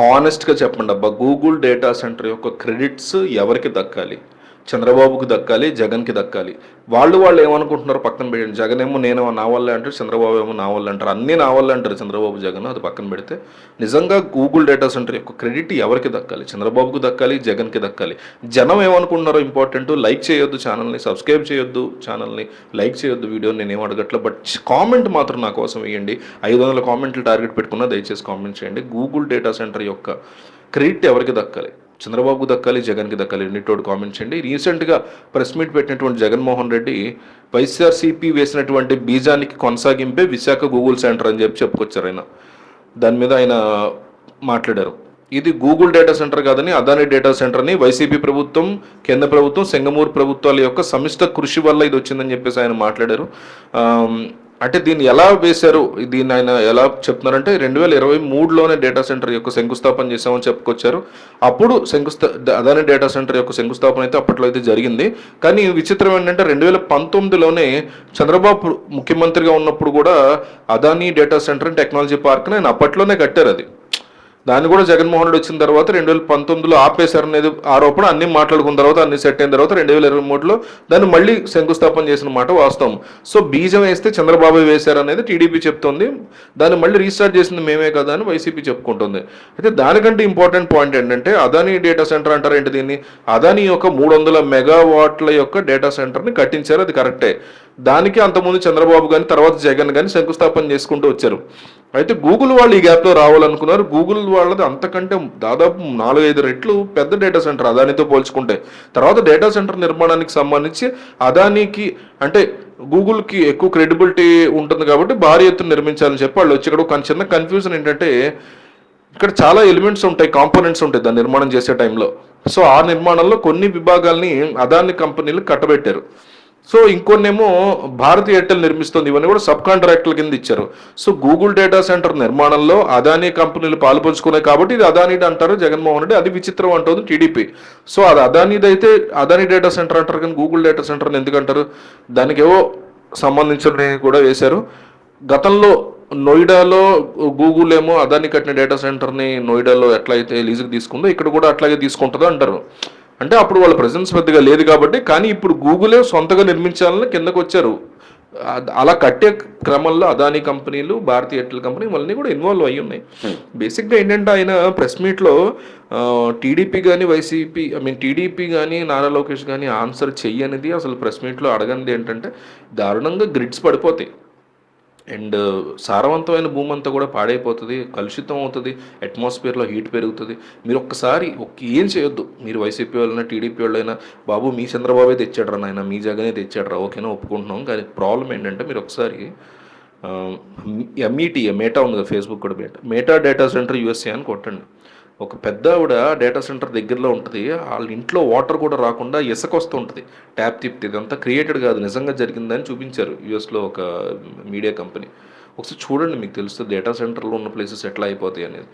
హానెస్ట్గా చెప్పండి అబ్బా. గూగుల్ డేటా సెంటర్ యొక్క క్రెడిట్స్ ఎవరికి దక్కాలి? చంద్రబాబుకి దక్కాలి జగన్కి దక్కాలి. వాళ్ళు వాళ్ళు ఏమనుకుంటున్నారు పక్కన పెట్టండి. జగన్ ఏమో నేను నా వల్లే అంటారు చంద్రబాబు ఏమో నా వల్లే అంటారు. అన్నీ నా వల్లే అంటారు చంద్రబాబు జగన్ అది పక్కన పెడితే. నిజంగా గూగుల్ డేటా సెంటర్ యొక్క క్రెడిట్ ఎవరికి దక్కాలి? చంద్రబాబుకి దక్కాలి జగన్కి దక్కాలి. జనం ఏమనుకుంటున్నారో ఇంపార్టెంట్ లైక్ చేయొద్దు ఛానల్ని సబ్స్క్రైబ్ చేయొద్దు ఛానల్ని లైక్ చేయొద్దు వీడియో నేను ఏం అడగట్లే బట్ కామెంట్ మాత్రం నా కోసం వేయండి ఐదు వందల కామెంట్లు టార్గెట్ పెట్టుకున్నా దయచేసి కామెంట్ చేయండి. గూగుల్ డేటా సెంటర్ యొక్క క్రెడిట్ ఎవరికి దక్కాలి? చంద్రబాబుకు దక్కాలి జగన్కి దక్కాలి రెండింటి కామెంట్ చేయండి. రీసెంట్గా ప్రెస్ మీట్ పెట్టినటువంటి జగన్మోహన్ రెడ్డి వైఎస్ఆర్సీపీ వేసినటువంటి బీజానికి కొనసాగింపే విశాఖ గూగుల్ సెంటర్ అని చెప్పి చెప్పుకొచ్చారు ఆయన. దాని మీద ఆయన మాట్లాడారు. ఇది గూగుల్ డేటా సెంటర్ కాదని అదాని డేటా సెంటర్ని వైసీపీ ప్రభుత్వం కేంద్ర ప్రభుత్వం సింగమూరు ప్రభుత్వాల యొక్క సమిష్ట కృషి వల్ల ఇది వచ్చిందని చెప్పేసి ఆయన మాట్లాడారు. అంటే దీన్ని ఎలా వేశారు? దీన్ని ఆయన ఎలా చెప్తున్నారంటే రెండు వేల ఇరవై మూడులోనే డేటా సెంటర్ యొక్క శంకుస్థాపన చేశామని చెప్పుకొచ్చారు. అప్పుడు శంకుస్థా అదాని డేటా సెంటర్ యొక్క శంకుస్థాపన అయితే అప్పట్లో అయితే జరిగింది. కానీ విచిత్రం ఏంటంటే రెండు వేల పంతొమ్మిదిలోనే చంద్రబాబు ముఖ్యమంత్రిగా ఉన్నప్పుడు కూడా Adani data center and technology park ఆయన అప్పట్లోనే కట్టారు అది. దాన్ని కూడా జగన్మోహన్ రెడ్డి వచ్చిన తర్వాత రెండు వేల పంతొమ్మిదిలో ఆపేశారనేది ఆరోపణ అన్ని మాట్లాడుకున్న తర్వాత అన్ని సెట్ అయిన తర్వాత రెండు వేల ఇరవై మూడులో దాన్ని మళ్ళీ శంకుస్థాపన చేసిన మాట వాస్తవం. సో బీజం వేస్తే చంద్రబాబు వేశారనేది టీడీపీ చెప్తోంది. దాన్ని మళ్ళీ రీస్టార్ట్ చేసింది మేమే కదా అని వైసీపీ చెప్పుకుంటుంది. అయితే దానికంటే ఇంపార్టెంట్ పాయింట్ ఏంటంటే అదాని డేటా సెంటర్ అంటారు ఏంటి దీన్ని? అదాని యొక్క మూడు వందల మెగావాట్ల యొక్క డేటా సెంటర్ని కట్టించారు అది కరెక్టే దానికి అంతకుముందు చంద్రబాబు కానీ తర్వాత జగన్ కానీ శంకుస్థాపన చేసుకుంటూ వచ్చారు. అయితే గూగుల్ వాళ్ళు ఈ గ్యాప్లో రావాలనుకున్నారు. గూగుల్ వాళ్ళది అంతకంటే దాదాపు నాలుగైదు రెట్లు పెద్ద డేటా సెంటర్ అదానితో పోల్చుకుంటే. తర్వాత డేటా సెంటర్ నిర్మాణానికి సంబంధించి అదానికి అంటే గూగుల్కి ఎక్కువ క్రెడిబిలిటీ ఉంటుంది కాబట్టి భారీ ఎత్తున నిర్మించాలని చెప్పి వాళ్ళు వచ్చి ఇక్కడ ఒక చిన్న కన్ఫ్యూజన్ ఏంటంటే ఇక్కడ చాలా ఎలిమెంట్స్ ఉంటాయి కాంపోనెంట్స్ ఉంటాయి దాన్ని నిర్మాణం చేసే టైంలో సో ఆ నిర్మాణంలో కొన్ని విభాగాల్ని అదాని కంపెనీలు కట్టబెట్టారు. సో ఇంకొన్నేమో భారతీయ ఎయిర్టెల్ నిర్మిస్తుంది. ఇవన్నీ కూడా సబ్ కాంట్రాక్టుల కింద ఇచ్చారు. సో గూగుల్ డేటా సెంటర్ నిర్మాణంలో అదానీ కంపెనీలు పాల్పంచుకున్నాయి కాబట్టి ఇది అదానీది అంటారు జగన్మోహన్ రెడ్డి. అది విచిత్రం అంటుంది టీడీపీ. సో అది అదానీది అయితే అదానీ డేటా సెంటర్ అంటారు కానీ గూగుల్ డేటా సెంటర్ ఎందుకంటారు? దానికి ఏవో సంబంధించినవి కూడా వేశారు. గతంలో నోయిడాలో గూగుల్ ఏమో అదాని కట్టిన డేటా సెంటర్ని నోయిడాలో ఎట్లయితే లీజుకి తీసుకుందో ఇక్కడ కూడా అట్లాగే తీసుకుంటుందో అంటారు. అంటే అప్పుడు వాళ్ళ ప్రెజెన్స్ పెద్దగా లేదు కాబట్టి కానీ ఇప్పుడు గూగులే సొంతగా నిర్మించాలని కిందకు వచ్చారు అలా కట్టే క్రమంలో అదాని కంపెనీలు భారతీయ ఎయిర్టెల్ కంపెనీ వాళ్ళని కూడా ఇన్వాల్వ్ అయ్యి ఉన్నాయి. బేసిక్గా ఏంటంటే ఆయన ప్రెస్ మీట్లో టీడీపీ కానీ వైసీపీ ఐ మీన్ టీడీపీ కానీ నారా లోకేష్ కానీ ఆన్సర్ చెయ్యనిది అసలు ప్రెస్ మీట్లో అడగనిది ఏంటంటే దారుణంగా గ్రిడ్స్ పడిపోతాయి. అండ్ సారవంతమైన భూమి అంతా కూడా పాడైపోతుంది కలుషితం అవుతుంది అట్మాస్ఫియర్లో హీట్ పెరుగుతుంది. మీరు ఒక్కసారి ఒక్క ఏం చేయొద్దు. మీరు వైసీపీ వాళ్ళైనా టీడీపీ వాళ్ళైనా బాబు మీ చంద్రబాబే తెచ్చాడరా నాయన మీ జగనే తెచ్చాడరా ఓకేనా ఒప్పుకుంటున్నాం. కానీ ప్రాబ్లం ఏంటంటే మీరు ఒకసారి ఎంఈటీ మేటా ఉంది కదా ఫేస్బుక్ కూడా Meta Meta data center USA అని కొట్టండి. ఒక పెద్ద ఆవిడ డేటా సెంటర్ దగ్గరలో ఉంటుంది. వాళ్ళ ఇంట్లో వాటర్ కూడా రాకుండా ఇసుక వస్తూ ఉంటుంది ట్యాప్ తిప్పితే ఇదంతా క్రియేటెడ్ కాదు. నిజంగా జరిగిందని చూపించారు. యూఎస్లో ఒక మీడియా కంపెనీ ఒకసారి చూడండి మీకు తెలుస్తుంది డేటా సెంటర్లో ఉన్న ప్లేసెస్ ఎట్లా అయిపోతాయి అనేది.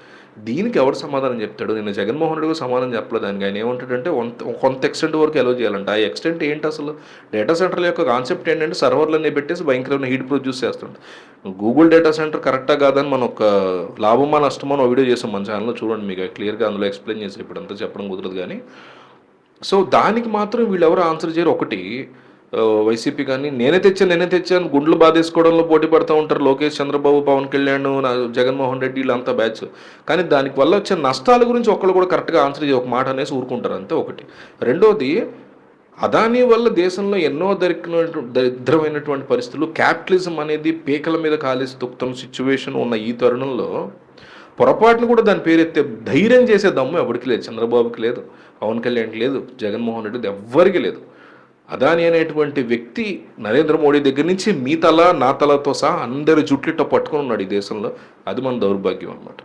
దీనికి ఎవరు సమాధానం చెప్తాడు? నేను జగన్మోహన్ రెడ్డి కూడా సమాధానం చెప్పలేదు. దానికి ఆయన ఏమంటాడంటే కొంత కొంత ఎక్స్టెంట్ వరకు ఎలో చేయాలంట. ఆ ఎక్స్టెంట్ ఏంటి అసలు? డేటా సెంటర్ల యొక్క కాన్సెప్ట్ ఏంటంటే సర్వర్లన్నీ పెట్టేసి భయంకరమైన హీట్ ప్రొడ్యూస్ చేస్తుంది గూగుల్ డేటా సెంటర్ కరెక్టా కాదని మనం ఒక లాభమా నష్టమా ఒక వీడియో చేసాం మన ఛానల్లో చూడండి మీకు. క్లియర్గా అందులో ఎక్స్ప్లెయిన్ చేసి ఇప్పుడు అంతా చెప్పడం కుదరదు కానీ. సో దానికి మాత్రం వీళ్ళు ఎవరు ఆన్సర్ చేయరు? ఒకటి వైసీపీ కానీ నేనే తెచ్చాను నేనే తెచ్చాను గుండ్లు బాధేసుకోవడంలో పోటీ పడుతూ ఉంటారు లోకేష్ చంద్రబాబు పవన్ కళ్యాణ్ నా జగన్మోహన్ రెడ్డి వీళ్ళంతా బ్యాచ్. కానీ దానికి వల్ల వచ్చే నష్టాల గురించి ఒకళ్ళు కూడా కరెక్ట్గా ఆన్సర్ ఒక మాట అనేసి ఊరుకుంటారు అంతే ఒకటి. రెండోది అదానీ వల్ల దేశంలో ఎన్నో దరికిన దరిద్రమైనటువంటి పరిస్థితులు క్యాపిటలిజం అనేది పీకల మీద కాలేసి తొక్కుతున్న సిచ్యువేషన్ ఉన్న ఈ తరుణంలో పొరపాటును కూడా దాని పేరెత్తే ధైర్యం చేసే దమ్ము ఎవరికి లేదు చంద్రబాబుకి లేదు పవన్ కళ్యాణ్కి లేదు జగన్మోహన్ రెడ్డి ఎవ్వరికి లేదు. అదాని అనేటువంటి వ్యక్తి నరేంద్ర మోడీ దగ్గర నుంచి మీ తల నా తలతో సహా అందరి జుట్లిట పట్టుకుని ఉన్నాడు ఈ దేశంలో. అది మన దౌర్భాగ్యం అన్నమాట.